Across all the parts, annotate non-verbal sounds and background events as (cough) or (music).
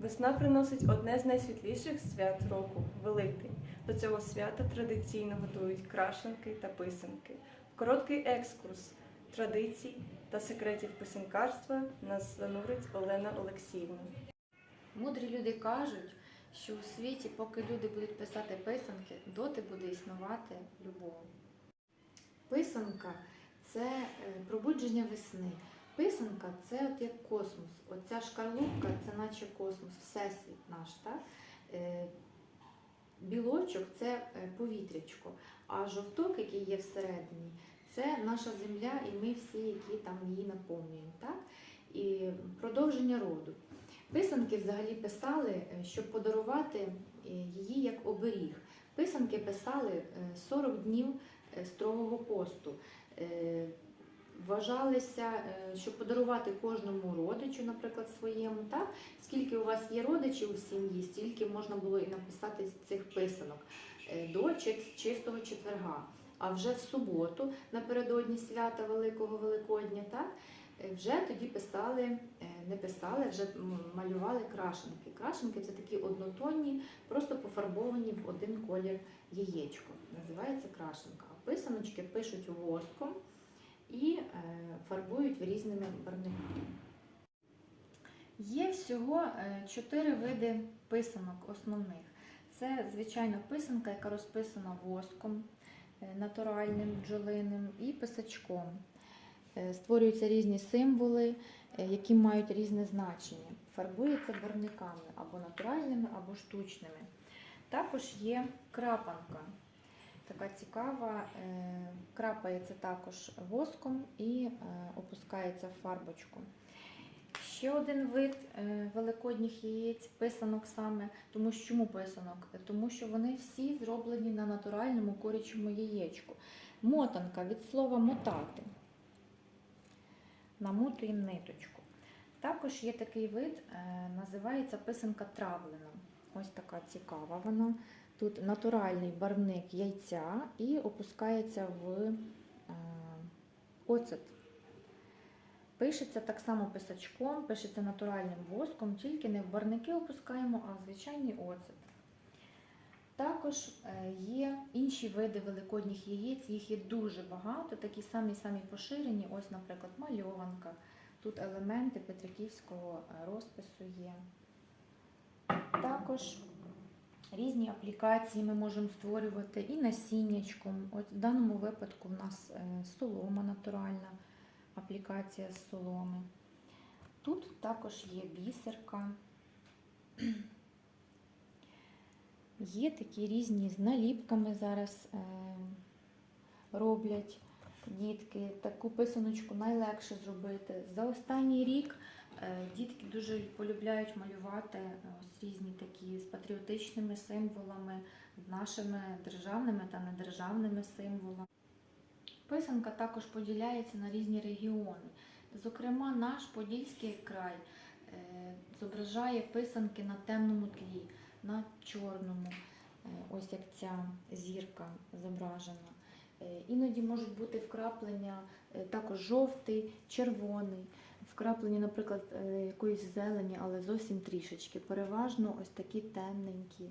Весна приносить одне з найсвітліших свят року Великдень. До цього свята традиційно готують крашенки та писанки. Короткий екскурс традицій та секретів писанкарства нас занурить Олена Олексіївна. Мудрі люди кажуть, що у світі, поки люди будуть писати писанки, доти буде існувати любов. Писанка це е, пробудження весни. Писанка це от як космос. Оця шкарлупка це наче космос, всесвіт наш. Так? Е, Білочок це е, повітрячко, а жовток, який є всередині, це наша земля, і ми всі, які там її наповнюємо. Так? І продовження роду. Писанки взагалі писали, е, щоб подарувати її як оберіг. Писанки писали е, 40 днів строгого посту. Вважалися, е, щоб подарувати кожному родичу, наприклад, своєму, так? скільки у вас є родичів у сім'ї, стільки можна було і написати цих писанок е, до чистого четверга. А вже в суботу, напередодні свята Великого Великодня, так? е, вже тоді писали, не писали, вже малювали крашенки. Крашенки це такі однотонні, просто пофарбовані в один колір яєчко. Називається крашенка. А писаночки пишуть воском і е, фарбують різними барвниками. Є всього е, чотири види писанок основних. Це звичайно писанка, яка розписана воском е, натуральним, бджолиним і писачком. Створюються різні символи, які мають різне значення. Фарбується барвниками або натуральними, або штучними. Також є крапанка. Така цікава, е, крапається також воском і е, опускається в фарбочку. Ще один вид е, великодніх яєць, писанок саме. Тому що чому писанок? Тому що вони всі зроблені на натуральному курячому яєчку. Мотанка від слова мотати. Намотуємо ниточку. Також є такий вид, називається писанка травлена. Ось така цікава вона. Тут натуральний барвник яйця і опускається в е, оцет. Пишеться так само писачком, пишеться натуральним воском, тільки не в барники опускаємо, а в звичайний оцет. Також е, є інші види великодніх яєць, їх є дуже багато, такі самі самі поширені. Ось, наприклад, мальованка. Тут елементи петриківського е, розпису є. Також різні аплікації ми можемо створювати і насіннячком. От в даному випадку в нас е, солома натуральна, аплікація з соломи. Тут також є бісерка. (clears throat) Є такі різні з наліпками зараз е, роблять дітки. Таку писаночку найлегше зробити. За останній рік дітки дуже полюбляють малювати е, ось різні такі з патріотичними символами, нашими державними та недержавними символами. Писанка також поділяється на різні регіони. Зокрема, наш Подільський край е, зображає писанки на темному тлі, на чорному, е, ось як ця зірка зображена. Е, Іноді можуть бути вкраплення е, також жовтий, червоний, вкраплення, наприклад, е, якоїсь зелені, але зовсім трішечки. Переважно ось такі темненькі.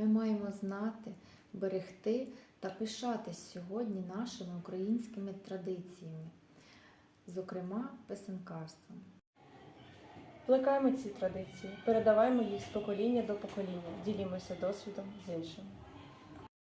Ми маємо знати, берегти та пишатись сьогодні нашими українськими традиціями, зокрема писанкарством. Плекаємо ці традиції, передаваємо їх з покоління до покоління, ділімося досвідом з іншими.